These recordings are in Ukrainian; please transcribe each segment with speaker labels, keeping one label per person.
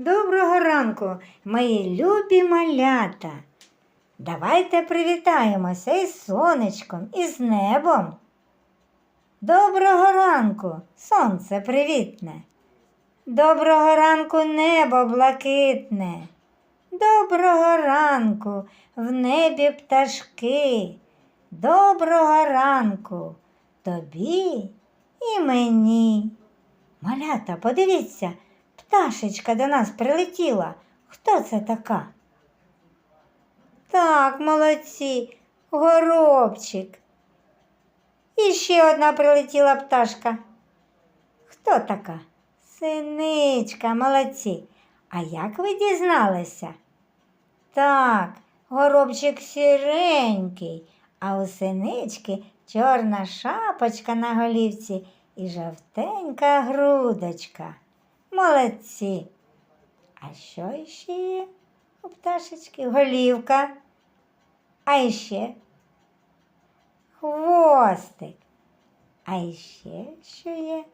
Speaker 1: Доброго ранку, мої любі малята. Давайте привітаємося із сонечком, і з небом. Доброго ранку, сонце привітне. Доброго ранку, небо блакитне. Доброго ранку, в небі пташки. Доброго ранку тобі і мені. Малята, подивіться, пташечка до нас прилетіла. Хто це така? Так, молодці, горобчик. І ще одна прилетіла пташка. Хто така? Синичка, молодці. А як ви дізналися? Так, горобчик сіренький, а у синички чорна шапочка на голівці і жовтенька грудочка. Молодці. А що іще є у пташечки? Голівка. А іще хвостик. А іще що є?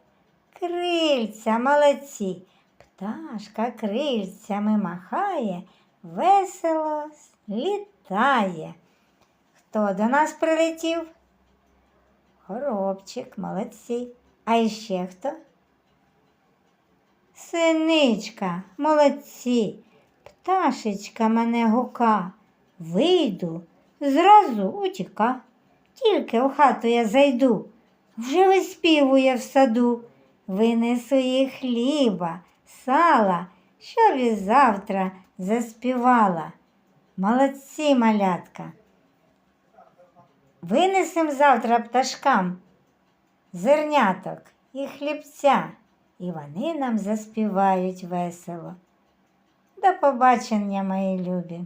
Speaker 1: Крильця, молодці. Пташка крильцями махає, весело літає. Хто до нас прилетів? Горобчик, молодці. А іще хто? Синичка, молодці. Пташечка мене гука. Вийду, зразу утіка. Тільки у хату я зайду, вже виспівує в саду. Винесу їй хліба, сала, щоб і завтра заспівала. Молодці, малятка. Винесем завтра пташкам зерняток і хлібця, і вони нам заспівають весело. До побачення, мої любі.